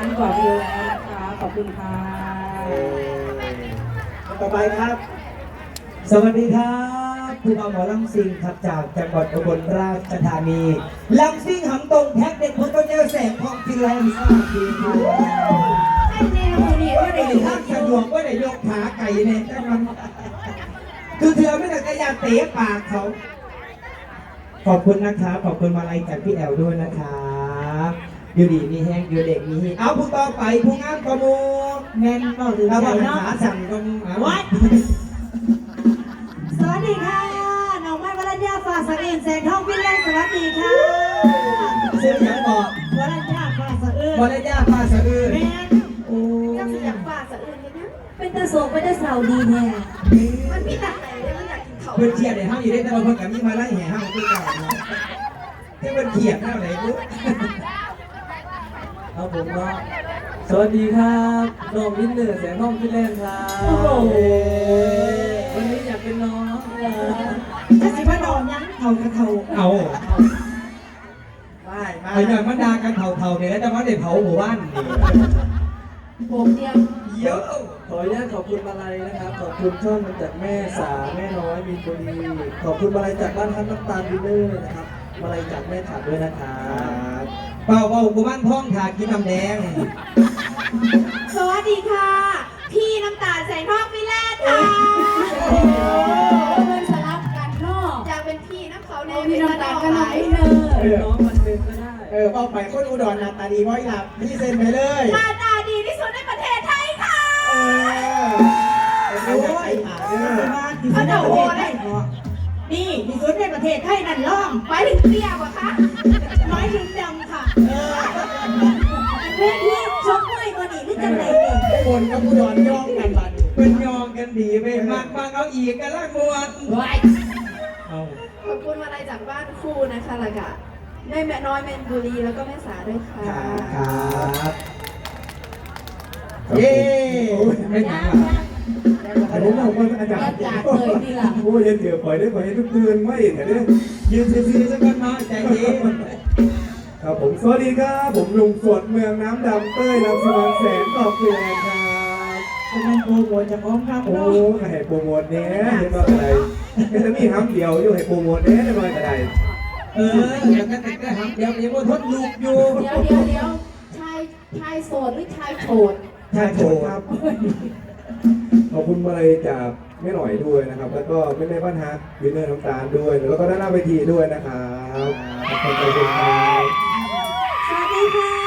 อันกว่าวิวแล้วนะคะขอบคุณค่ะต่อไปครับ สวัสดีครับผู้เอาหมอลำซิงครับจากจังหวัดอุบลราชธานีลำซิงหำตรงแพ็กเด็กคนก็เจอแสงทองฟิลแลนด์สวัสดีครับไอ้แนวนี้ว่าไม่ได้ได้ทักสะดวกว่าได้ยกขาไก่เนี่ยจังมันคือเธอไม่ได้กระยาเตะปากเขา ขอบคุณนะครับขอบคุณมาลัยจากพี่แอลด้วยนะครับ อยู่ดีมีแห้งอยู่เด็กมีฮีเอาผู้ต่อไปผู้งามกระมูแม่นเนาะหรือถ้าใจว่าเนาะขาสั่นก็มาวัดสวัสดีค่ะน้องไม้วรัญญาฝากสังเอ็นแสงทองพินแลนด์สวัสดีค่ะเสียงยังบอกวรัญญาฝากสังเอ็นบอลยาปลาสะอื้นแม่นโอ้เจ้าสิอยากฝากสะอื่นนิดนึงเป็นตาโศกเป็นตาเศร้าดีแน่มันมีตักไหนเลยมันอยากกินเขาเพื่อนเชียร์เดี๋ยวห้าอยู่ได้แต่บางคนกับมีมาไล่แห่ห้างที่เก่าเนาะที่มันเขียดแนวไหนปุ๊บ ครับผมก็สวัสดีครับน้องวินเนอร์แสงทองฟินแลนด์ครับโอ้โหวันนี้อยากเป็นน้องเออถ้าสิว่าดอนยังเท่ากระเท่าเอาไม่ไม่ไอ้เนี่ยมันดากันเผาๆเนี่ยแล้วแต่ว่าได้เผาหมู่บ้านนี่ผมเดียวเยอะขออนุญาตขอบคุณมาลัยนะครับ ขอบคุณช่องมาจากแม่สาแม่น้อยมีบุรีขอบคุณมาลัยจากบ้านท่านน้ำตาลวินเนอร์นะครับมาลัยจากแม่ขัดด้วยนะครับ เป่าเป่าหมู่บ้านท้องขากินน้ำแดง สวัสดีค่ะ พี่น้ำตาลแสงทองฟินแลนด์ค่ะโอ้เงินสลับกันเนาะอยากเป็นพี่น้ำเขาในเอาเป็พี่นน้ำน้ตาอลงกันหน่ไหอยยเนเอออะน้องมันเป็นก็ได้เออเอาไปคนอุดรหน้าตาดีไว้หลับพี่เซ็นไปเลยหน้าตาดีที่สุดในประเทศไทยค่ะเออเอาอยากไปหาเด้อเขาจะโอ้ได้นี่มีสุดในประเทศไทยนั่นล่องไปถึงเตี้ยกว่าคะน้อยถึงดำค่ะ จังไรเนี่ยทุกคนกับอุดรย่องกันบัดเป็นยองกันดีไปมากมากเอาอีกกันละมวนว้ายเอาขอบคุณมาลัยจากบ้านครูนะคะแล้วก็แม่แม่น้อยแมนบุรีแล้วก็แม่สาด้วยค่ะครับเย้ไม่หนังหรอแต่ผมบอกว่าอาจารยัย์ดจากเลยทีหลังโอ้ยยังเจอปล่อยได้ปล่อยให้ทุกคืนไม่เห็นเนี่ยยืนซื้อๆสักคนมาใจเย็น ครับผมสวัสดีครับผมลุงสวดเมืองน้ำดำเต้ยนำสมานแสนตอบเกลือครับเป็นมันโปรโมทจะพร้อมครับโอ้เนาะให้โปรโมทเนี้ยเห็นว่าอะไรไม่จะมีห้ำเดียวอยู่ให้โปรโมทเนี้ยได้ไหมอะไรเอออย่างนั้นแต่ก็ทำเดี๋ยวยังว่าทดลูกอยู่เดี๋ยวเดี๋ยวเดี๋ยวชายชายโสดหรือชายโฉดใช่โถครับขอบคุณมาเลยจากแม่หน่อยด้วยนะครับ แล้วก็แม่แม่บ้านฮักวินเนอร์น้ำตาลด้วย แล้วก็ด้านหน้าเวทีด้วยนะครับขอบคุณครับ Bye bye.